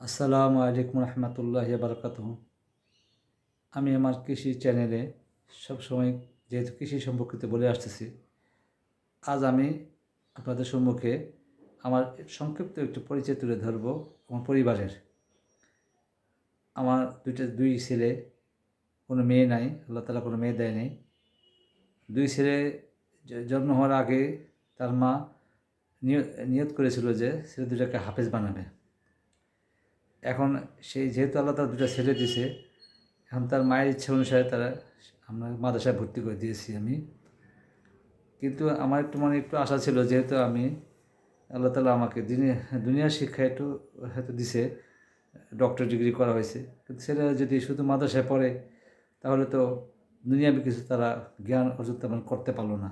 আসসালামু আলাইকুম রহমতুল্লাহ বারকাত আমি আমার কৃষি চ্যানেলে সবসময় যেহেতু কৃষি সম্পর্কিত বলে আসতেছি, আজ আমি আপনাদের সম্মুখে আমার সংক্ষিপ্ত একটু পরিচয় তুলে ধরব আমার পরিবারের। আমার দুইটা, দুই ছেলে, কোনো মেয়ে নাই, আল্লাহ তালা কোনো মেয়ে দেয় দুই ছেলে জন্ম হওয়ার আগে তার মা নিয়- নিয়ত করেছিল যে ছেলে দুটাকে হাফেজ বানাবে। এখন সেই যেহেতু আল্লাহ তার দুটো ছেলে দিছে, এখন তার মায়ের ইচ্ছা অনুসারে তারা আমরা মাদ্রাসায় ভর্তি করে দিয়েছি আমি। কিন্তু আমার একটু মানে একটু আশা ছিল যেহেতু আমি আল্লাহ তালা আমাকে দুনিয়া দুনিয়ার শিক্ষা একটু হয়তো দিছে ডক্টর ডিগ্রি করা হয়েছে। কিন্তু সেটা যদি শুধু মাদ্রাসায় পড়ে, তাহলে তো দুনিয়াবি কিছু তারা জ্ঞান অর্জন তেমন করতে পারল না।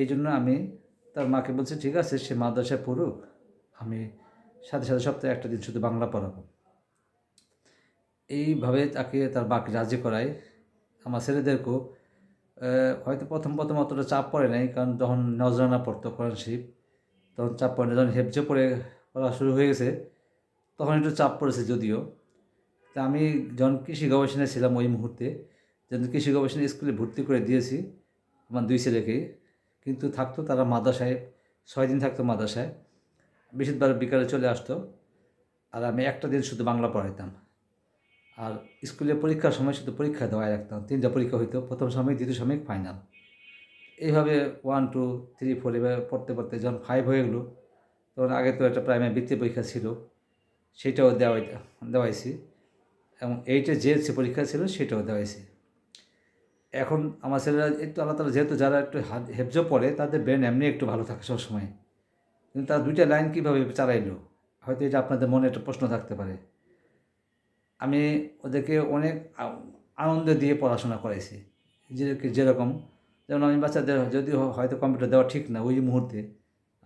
এই জন্য আমি তার মাকে বলছি, ঠিক আছে, সে মাদ্রাসায় পড়ুক, আমি সাথে সাথে সপ্তাহে একটা দিন শুধু বাংলা পড়াবো। এইভাবে তাকে তার বাকি রাজি করায় আমার ছেলেদেরকেও হয়তো প্রথম প্রথম অতটা চাপ পড়ে নাই, কারণ যখন নজরানা পড়তো কোরআন শরীফ তখন চাপ পড়ে যখন হেফজে পড়ে, পড়া শুরু হয়ে গেছে, তখন একটু চাপ পড়েছে যদিও। তা আমি যখন কৃষি গবেষণায় ছিলাম ওই মুহূর্তে, যখন কৃষি গবেষণা স্কুলে ভর্তি করে দিয়েছি আমার দুই ছেলেকেই কিন্তু থাকতো তারা মাদ্রাসায়, ছয় দিন থাকতো মাদ্রাসায়। বৃহস্পতিবার বিকালে চলে আসতো। আর আমি একটা দিন শুধু বাংলা পড়াইতাম। আর স্কুলে পরীক্ষার সময় শুধু পরীক্ষা দেওয়াই রাখতাম তিনটা পরীক্ষা হইতো, প্রথম সময় দ্বিতীয় সময় ফাইনাল। এইভাবে ওয়ান টু থ্রি ফোর এভাবে পড়তে পড়তে যখন ফাইভ হয়ে গেলো, তখন আগে তো একটা প্রাইমারি বৃত্তি পরীক্ষা ছিল, সেটাও দেওয়াই, দেওয়াইছি। এবং এইটে জেএসসি পরীক্ষা ছিল, সেটাও দেওয়াইছি। এখন আমার ছেলেরা একটু তালা যেহেতু যারা একটু হেফজ পড়ে, তাদের ব্রেন এমনি একটু ভালো থাকে সবসময়। কিন্তু তার দুইটা লাইন কীভাবে চালাইলো? হয়তো এটা আপনাদের মনে একটা প্রশ্ন থাকতে পারে। আমি ওদেরকে অনেক আনন্দ দিয়ে পড়াশোনা করাইছি। যে যেরকম, যেমন আমি বাচ্চাদের যদিও হয়তো কম্পিউটার দেওয়া ঠিক না ওই মুহূর্তে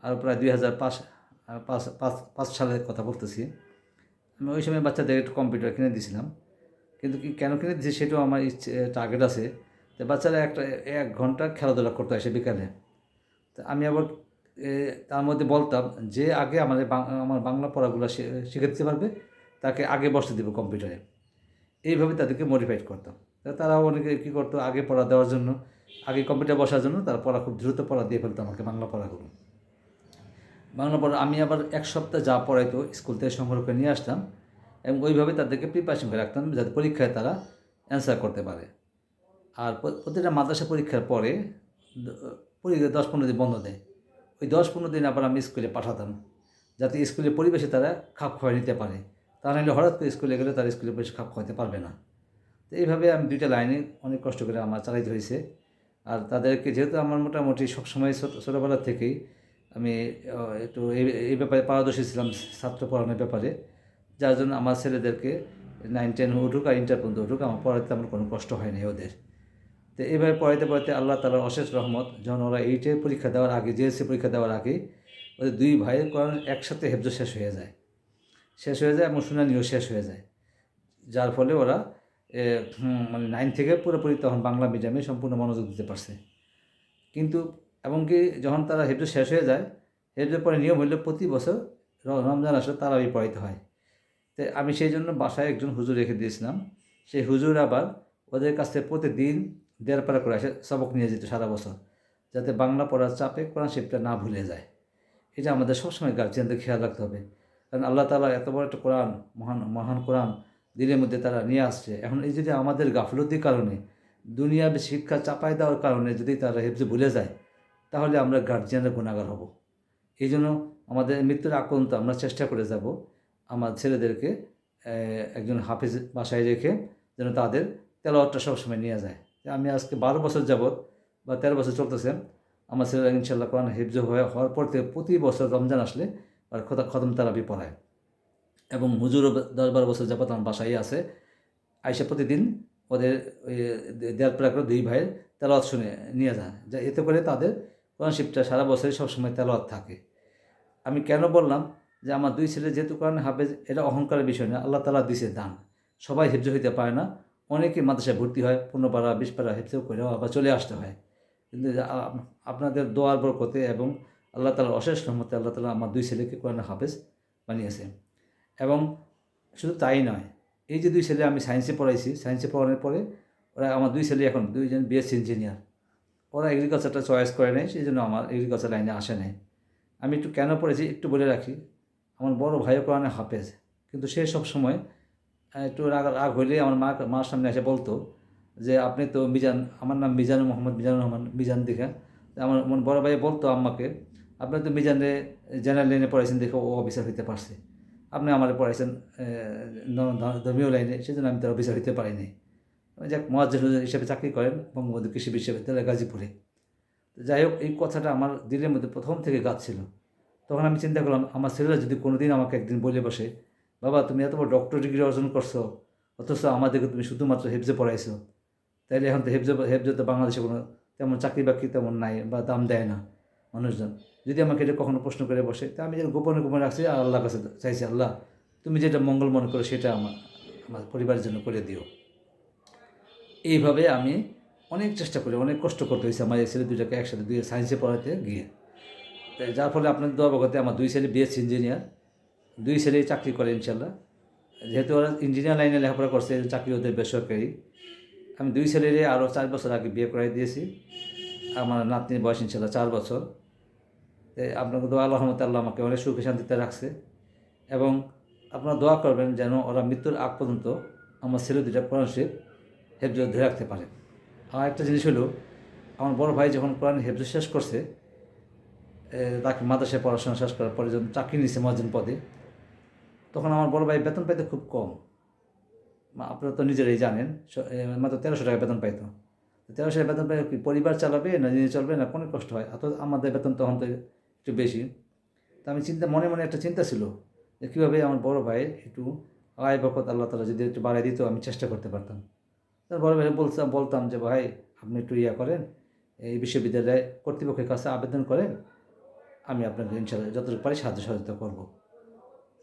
আর প্রায় দুই হাজার পাঁচ পাঁচ পাঁচ সালের কথা বলতেছি, আমি ওই সময় বাচ্চাদের একটু কম্পিউটার কিনে দিয়েছিলাম। কিন্তু কি, কেন কিনে দিয়েছি সেটাও আমার ইচ্ছে, টার্গেট আছে। যে বাচ্চারা একটা, এক ঘণ্টা খেলাধুলা করতে আসে বিকালে। তা আমি আবার তার মধ্যে বলতাম যে আগে আমাদের আমার বাংলা পড়াগুলো শিখে দিতে পারবে, তাকে আগে বসতে দেবো কম্পিউটারে। এইভাবে তাদেরকে মডিফাইড করতাম। তা তারাও অনেকে কী করতো, আগে পড়া দেওয়ার জন্য, আগে কম্পিউটার বসার জন্য তারা পড়া খুব দ্রুত পড়া দিয়ে ফেলতো আমাকে বাংলা পড়াগুলো। বাংলা পড়া আমি আবার এক সপ্তাহ যা পড়াইতো স্কুল থেকে সংগ্রহ করে নিয়ে আসতাম এবং ওইভাবে তাদেরকে প্রিপারেশন করে রাখতাম যাতে পরীক্ষায় তারা অ্যান্সার করতে পারে। আর প্রতিটা মাদ্রাসা পরীক্ষার পরে দশ পনেরো দিন বন্ধ দেয়। ওই দশ পনেরো দিন আবার আমি স্কুলে পাঠাতাম, যাতে স্কুলের পরিবেশে তারা খাপ খাওয়াই নিতে পারে। তা নাহলে হঠাৎ করে স্কুলে গেলে তারা স্কুলের পরিবেশে খাপ খাওয়াতে পারবে না। তো এইভাবে আমি দুইটা লাইনে অনেক কষ্ট করে আমার চালাইতে হয়েছে। আর তাদেরকে যেহেতু আমার মোটামুটি সবসময় ছোটো ছোটোবেলার থেকেই আমি একটু এই এই ব্যাপারে পারদর্শী ছিলাম ছাত্র পড়ানোর ব্যাপারে, যার জন্য আমার ছেলেদেরকে নাইন টেন উঠুক আর ইন্টার পর্যন্ত উঠুক, আমার পড়াতে আমার কোনো কষ্ট হয়নি ওদের। তো এইভাবে পড়াইতে পড়াইতে আল্লাহ তালার অশেষ রহমত, যখন ওরা এইটে পরীক্ষা দেওয়ার আগে, জিএসসি পরীক্ষা দেওয়ার আগে, ওদের দুই ভাইয়ের কোরআন একসাথে হেফজ শেষ হয়ে যায়। শেষ হয়ে যায় এবং শুনানিও শেষ হয়ে যায়। যার ফলে ওরা মানে নাইন থেকে পুরোপুরি তখন বাংলা মিডিয়ামে সম্পূর্ণ মনোযোগ দিতে পারছে। কিন্তু, এমনকি যখন তারা হেফজ শেষ হয়ে যায়, হেফজের পরে নিয়ম হইলে প্রতি বছর রমজান আসলে তারাবি পড়াইতে হয়। তো আমি সেই জন্য বাসায় একজন হুজুর রেখে দিয়েছিলাম। সেই হুজুর আবার ওদের কাছ প্রতিদিন দেড় পারা করে আসে সবক নিয়ে যেত সারা বছর, যাতে বাংলা পড়ার চাপে কোরআন শিবটা না ভুলে যায়। এটা আমাদের সবসময় গার্জিয়ানদের খেয়াল রাখতে হবে। কারণ আল্লাহ তালা এত বড় একটা কোরআন, মহান মহান কোরআন দিনের মধ্যে তারা নিয়ে আসছে। এখন এই যদি আমাদের গাফলতির কারণে দুনিয়াবে শিক্ষা চাপাই দেওয়ার কারণে যদি তারা হেফজে ভুলে যায়, তাহলে আমরা গার্জিয়ানরা গুণাগার হব। এই জন্য আমাদের মৃত্যুর আক্রান্ত আমরা চেষ্টা করে যাব আমার ছেলেদেরকে একজন হাফিজ বাসায় রেখে যেন তাদের তেলাওয়াতটা সবসময় নিয়ে যায়। আমি আজকে বারো বছর যাবৎ বা তেরো বছর চলতেছে, আমার ছেলেরা ইনশাল্লাহ কোরআন হেফজ হয়ে হওয়ার পর থেকে প্রতি বছর রমজান আসলে আর খোদা খতম তারাবি পড়ায়। এবং হুজুরও দশ বারো বছর যাবত আমার বাসায় আছে। আইসা প্রতিদিন ওদের প্রায় করে দুই ভাইয়ের তেলাওয়াত শুনে নিয়ে যান যা এতে করে তাদের কোরআন শিবটা সারা বছরই সবসময় তেলাওয়াত থাকে। আমি কেন বললাম যে আমার দুই ছেলে যেহেতু কোরআন হাফেজ, এটা অহংকারের বিষয় না আল্লাহ তালা দিছে দান। সবাই হেফজ হইতে পারে না অনেকে মাদ্রাসায় ভর্তি হয়, পনেরো পারা বিশ পারা হেফজেও করেও আবার চলে আসতে হয়। কিন্তু আপনাদের দোয়ার বরকতে এবং আল্লাহ তালার অশেষ রহমতে আল্লাহ তালা আমার দুই ছেলেকে কোরআন হাফেজ বানিয়েছে এবং শুধু তাই নয়, এই যে দুই ছেলে আমি সায়েন্সে পড়াইছি সায়েন্সে পড়ানোর পরে ওরা আমার দুই ছেলে এখন দুইজন বিএসসি ইঞ্জিনিয়ার ওরা এগ্রিকালচারটা চয়েস করে নেয় সেই জন্য আমার এগ্রিকালচার লাইনে আসে নাই। আমি একটু কেন পড়েছি একটু বলে রাখি, আমার বড় ভাইও কোরআনে হাফেজ, কিন্তু সে সব সময় একটু রাগ রাগ হইলে আমার মা, মার সামনে এসে বলতো যে, আপনি তো মিজান, আমার নাম মিজানুর মোহাম্মদ, মিজানুর রহমান, মিজান দেখে। আমার আমার বড় ভাই বলতো আম্মাকে, আপনি তো মিজানে, জেনারেল লাইনে পড়াইছেন দেখে ও অফিসার হইতে পারছে। আপনি আমার পড়াইছেন ধর্মীয় লাইনে, সেজন্য আমি তার অফিসার হইতে পারিনি যাক মহাজ হিসেবে চাকরি করেন, বঙ্গবন্ধু কৃষি বিশ্ববিদ্যালয় গাজীপুরে। যাই হোক, এই কথাটা আমার দিলের মধ্যে প্রথম থেকে গাছ ছিল তখন আমি চিন্তা করলাম, আমার ছেলেরা যদি কোনোদিন আমাকে একদিন বলে বসে বাবা, তুমি এত বড় ডক্টর ডিগ্রি অর্জন করছ, অথচ আমাদেরকে তুমি শুধুমাত্র হেফজে পড়াইছো। তাইলে এখন তো হেফজে হেফজে তো বাংলাদেশে কোনো তেমন চাকরি বাকরি তেমন নাই বা দাম দেয় না মানুষজন। যদি আমাকে এটা কখনো প্রশ্ন করে বসে, তা আমি যেন গোপনে গোপনে রাখছি, আর আল্লাহর কাছে চাইছি, আল্লাহ, তুমি যেটা মঙ্গল মনে করো সেটা আমার আমার পরিবারের জন্য করে দিও। এইভাবে আমি অনেক চেষ্টা করি, অনেক কষ্ট করতে হয়েছে আমার এই ছেলে দুটাকে একসাথে দুই সায়েন্সে পড়াতে গিয়ে। যার ফলে আপনাদের দোয়া আমার দুই ছেলে বিএসসি ইঞ্জিনিয়ার দুই ছেলে চাকরি করে ইনশাল্লাহ। যেহেতু ওরা ইঞ্জিনিয়ার লাইনে লেখাপড়া করছে চাকরি ওদের বেসরকারি। আমি দুই ছেলেরে আরও চার বছর আগে বিয়ে করাই দিয়েছি। আমার নাতনির বয়স ইনশাল্লাহ চার বছর। আপনাকে দোয়া আল্লাহ রহমতে আল্লাহ আমাকে অনেক সুখে শান্তিতে রাখছে। এবং আপনারা দোয়া করবেন যেন ওরা মৃত্যুর আগ পর্যন্ত আমার ছেলে দুটা কোরআন হেফজ ধরে রাখতে পারে। আর একটা জিনিস হলো, আমার বড় ভাই যখন কোরআন হেফজ শেষ করছে তাকে মাদ্রাসায় পড়াশোনা শেষ করার পরে যখন চাকরি নিছে মহাজন পদে তখন আমার বড় ভাই বেতন পাইতে খুব কম। আপনারা তো নিজেরাই জানেন মাত্র তেরোশো টাকা বেতন পাইতো। তেরোশো টাকা বেতন পাই কি পরিবার চালাবে না নিজে চলবে না? কোনো কষ্ট হয়? অত আমাদের বেতন তখন তো একটু বেশি। তা আমি চিন্তা, মনে মনে একটা চিন্তা ছিল যে কীভাবে আমার বড় ভাই একটু আয় বকত আল্লাহ তালা যদি একটু বাড়াই দিত, আমি চেষ্টা করতে পারতাম। তার বড় ভাই বলতাম বলতাম যে, ভাই, আপনি একটু ইয়া করেন, এই বিশ্ববিদ্যালয় কর্তৃপক্ষের কাছে আবেদন করেন, আমি আপনাকে ইনশাল্লাহ যতটুকু পারি সাহায্য সহযোগিতা করব।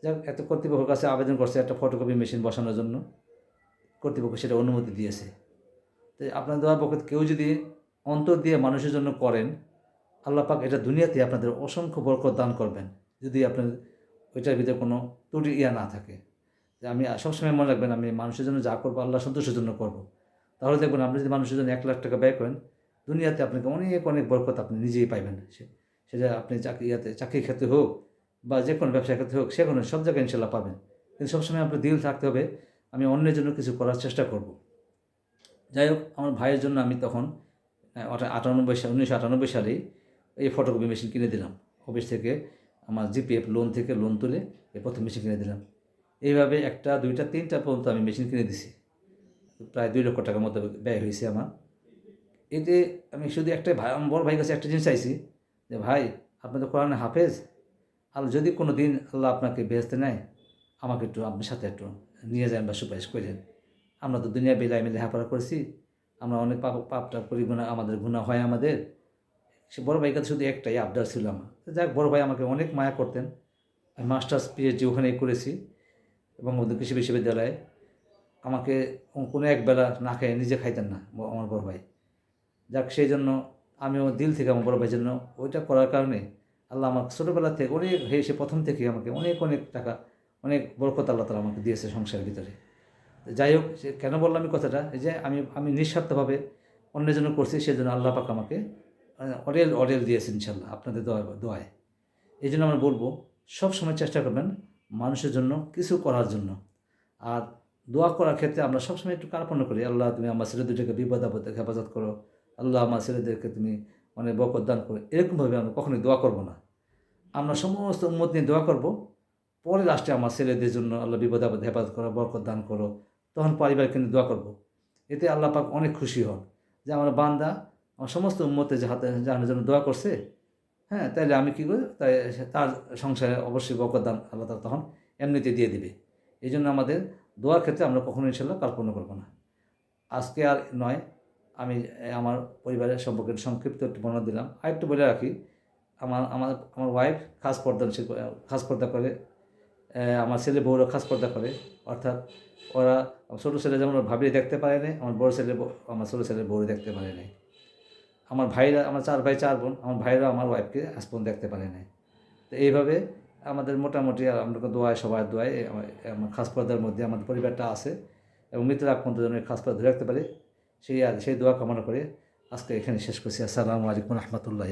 যাক, এত কর্তৃপক্ষের কাছে আবেদন করছে একটা ফটোকপি মেশিন বসানোর জন্য। কর্তৃপক্ষ সেটা অনুমতি দিয়েছে। তো আপনার দেওয়ার পক্ষে কেউ যদি অন্তর দিয়ে মানুষের জন্য করেন, আল্লাহ পাক এটা দুনিয়াতে আপনাদের অসংখ্য বরকত দান করবেন, যদি আপনার ওইটার ভিতরে কোনো ত্রুটি ইয়া না থাকে। যে আমি সবসময় মনে রাখবেন, আমি মানুষের জন্য যা করব, আল্লাহ সন্তোষের জন্য করব। তাহলে দেখবেন আপনি যদি মানুষের জন্য এক লাখ টাকা ব্যয় করেন, দুনিয়াতে আপনাকে অনেক অনেক বরকত আপনি নিজেই পাইবেন। সেটা আপনি চাকরি, ইয়াতে, চাকরির ক্ষেত্রে হোক বা যে কোনো ব্যবসার ক্ষেত্রে হোক, সে কোনো, সব জায়গায় ইনশাল্লাহ পাবেন। কিন্তু সবসময় আপনার দিল থাকতে হবে, আমি অন্যের জন্য কিছু করার চেষ্টা করব। যাই হোক, আমার ভাইয়ের জন্য আমি তখন আটানব্বই সাল উনিশশো আটানব্বই সালেই এই ফটোকপি মেশিন কিনে দিলাম। অফিস থেকে আমার জিপিএফ লোন থেকে লোন তুলে এই প্রথম মেশিন কিনে দিলাম। এইভাবে একটা, দুইটা, তিনটা পর্যন্ত আমি মেশিন কিনে দিছি। প্রায় দুই লক্ষ টাকার মতো ব্যয় হয়েছে আমার। এতে আমি শুধু একটা ভাই আমার বড় ভাইয়ের কাছে একটা জিনিস চাইছি যে, ভাই, আপনি তো কোরআনে হাফেজ আর যদি কোনো দিন আল্লাহ আপনাকে বেহেস্তে নেয়, আমাকে একটু আপনার সাথে একটু নিয়ে যান বা সুপারিশ করেন। আমরা তো দুনিয়া বেলায় মিলে লেখাপড়া করেছি। আমরা অনেক পাপ, পাপটা করি গুণা আমাদের গুণা হয় আমাদের। সে বড় ভাইয়ের কাছে শুধু একটাই আবদার ছিল আমার। যাক, বড় ভাই আমাকে অনেক মায়া করতেন। আমি মাস্টার্স, পিএইচডি ওখানেই করেছি এবং ওদের কৃষি বিশ্ববিদ্যালয়ে। আমাকে কোনো একবেলা না খেয়ে নিজে খাইতেন না আমার বড় ভাই। যাক, সেই জন্য আমিও দিল থেকে আমার বড় ভাইয়ের জন্য ওইটা করার কারণে আল্লাহ আমার ছোটোবেলা থেকে অনেক হয়ে সে প্রথম থেকে আমাকে অনেক অনেক টাকা অনেক বরকত আল্লাহ তালা আমাকে দিয়েছে সংসারের ভিতরে। যাই হোক কেন বললাম আমি কথাটা? এই যে আমি আমি নিঃস্বার্থভাবে অন্যের জন্য করছি সেজন্য আল্লাহ পাক আমাকে আহ, অডেল অডেল দিয়েছে ইনশাল্লাহ আপনাদের দোয়া দোয়ায়। এই জন্য আমরা বলব সব সময় চেষ্টা করবেন মানুষের জন্য কিছু করার জন্য। আর দোয়া করার ক্ষেত্রে আমরা সবসময় একটু কার্পণ্য করি। আল্লাহ তুমি আমার ছেলে দুটোকে বিপদ আপদ হেফাজত করো। আল্লাহ আমার ছেলেদেরকে তুমি অনেক বকত দান করো। এরকমভাবে আমরা কখনোই দোয়া করব না। আমরা সমস্ত উন্মত নিয়ে দোয়া করব। পরে লাস্টে আমার ছেলেদের জন্য আল্লাহ বিপদ আপদ হেফাজত করো, বরকত দান করো। তখন পরিবারকে নিয়ে দোয়া করব। এতে আল্লাহ পাক অনেক খুশি হন যে আমার বান্দা আমার সমস্ত উন্মতে যে হাতে জানার জন্য দোয়া করছে হ্যাঁ তাইলে আমি কী করি? তাই তার সংসারে অবশ্যই বরকত দান আল্লাহ তাআলা তখন এমনিতে দিয়ে দিবে। এই জন্য আমাদের দোয়ার ক্ষেত্রে আমরা কখনো ইনশাল্লাহ কার্পণ্য করব না। আজকে আর নয় আমি আমার পরিবারের সম্পর্কে সংক্ষিপ্ত একটু বর্ণনা দিলাম। আরেকটু বলে রাখি, আমার আমার আমার ওয়াইফ খাস পর্দা খাস পর্দা করে আমার ছেলে বউরা খাস পর্দা করে। অর্থাৎ ওরা ছোটো ছেলে যেমন ভাবি দেখতে পারে না আমার বড় ছেলে আমার ছোটো ছেলের বউরে দেখতে পারে না আমার ভাইরা, আমার চার ভাই, চার বোন, আমার ভাইরা আমার ওয়াইফকে আজ পর্যন্ত দেখতে পারে না তো এইভাবে আমাদের মোটামুটি আমরা দোয়ায়, সবাই দোয়ায় আমার খাস পর্দার মধ্যে আমাদের পরিবারটা আছে এবং মৃত্যুর আক্রান্ত পর্যন্ত যেন খাস পর্দা ধরে রাখতে পারি। সেই সেই দোয়া কামনা করে আজকে এখানে শেষ করছি। আসসালামু আলাইকুম রহমতুল্লাহ